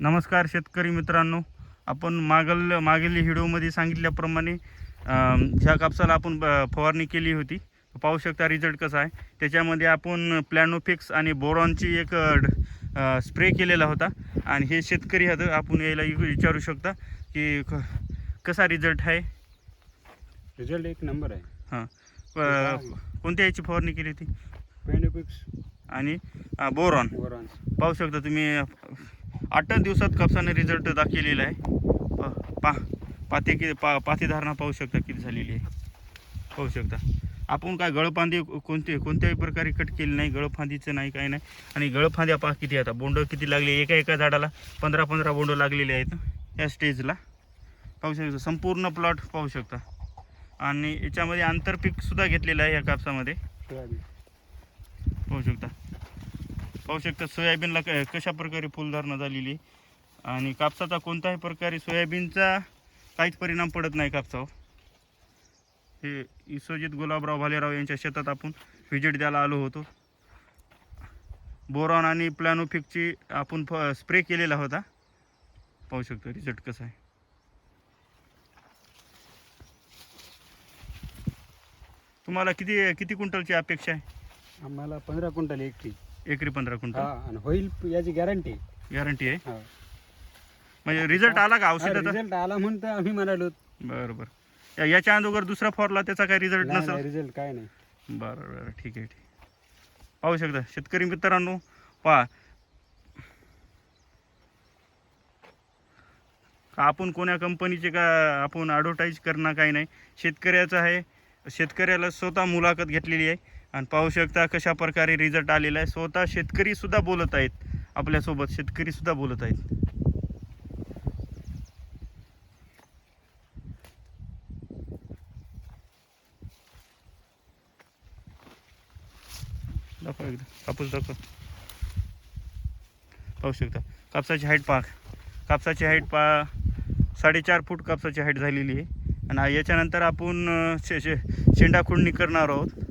नमस्कार शेतकरी मित्रांनो. आपण मागल मागील व्हिडिओमध्ये सांगितल्याप्रमाणे ह्या कापसाला आपण फवारणी केली होती. पाहू शकता रिझल्ट कसा आहे. त्याच्यामध्ये आपण प्लॅनोफिक्स आणि बोरॉनची एक स्प्रे केलेला होता. आणि हे शेतकरी आहेत आपण यायला विचारू शकता की क- कसा रिझल्ट आहे. रिझल्ट एक नंबर आहे. हां. कोणत्या याची फवारणी केली होती? पेंडोपिक्स आणि बोरॉन. बोरॉन्स. पाहू शकता तुम्ही आठ दिवसात कापसाने रिझल्ट दाखवलेला आहे. प- पा पाती कि पा पातीधारणा पाहू शकता किती झालेली आहे. पाहू शकता. आपण काय गळफांदी कोणते कोणत्याही प्रकारे कट केली नाही गळफांदीचं नाही काही नाही. आणि गळफांद्या पहा किती आता. बोंड किती लागले एका एका झाडाला पंधरा पंधरा बोंड लागलेले आहेत या स्टेजला पाहू शकता. संपूर्ण प्लॉट पाहू शकता. आणि याच्यामध्ये आंतरपीकसुद्धा घेतलेलं आहे या कापसामध्ये. पाहू शकता. पाहू शकता सोयाबीनला क कशा प्रकारे फुलधारणा झालेली आणि कापसाचा कोणत्याही प्रकारे सोयाबीनचा काहीच परिणाम पडत नाही कापसावर. हे विश्वजित गुलाबराव भालेराव यांच्या शेतात आपण व्हिजिट द्यायला आलो होतो. बोरॉन आणि प्लॅनोफिकची आपण फ स्प्रे केलेला होता. पाहू शकतो रिझल्ट कसा आहे. तुम्हाला किती किती क्विंटलची अपेक्षा आहे? आम्हाला पंधरा क्विंटल एकटी एकरी पंधरा हा क्विंटल आणि होईल याची गॅरंटी. गॅरंटी आहे? म्हणजे रिझल्ट आला का औषधाचा रिझल्ट आला म्हणून तर आम्ही म्हणालो. बरं बरं या- याच्या अगोदर दुसरा फॉरला त्याचा काही रिझल्ट नसेल रिझल्ट काय नाही. बरं बरं ठीक आहे ठीक आहे. पाहू शकता. शेतकरी मित्रांनो पहा. का आपण कोण्या कंपनीचे का आपण ॲडव्हर्टाईज करणं काही नाही? शेतकऱ्याचं आहे. शेतकऱ्याला स्वतः मुलाखत घेतलेली आहे. आणि पाहू शकता कशा प्रकारे रिझल्ट आलेला आहे. स्वतः शेतकरीसुद्धा बोलत आहेत. आपल्यासोबत शेतकरीसुद्धा बोलत आहेत. दाखवा एकदा. कापूस दाखव. पाहू शकता. कापसाची हाईट पहा. कापसाची हाईट पहा. साडेचार फूट कापसाची हाईट झालेली आहे. आणि याच्यानंतर आपण शे शे शेंडा खुडणी करणार आहोत.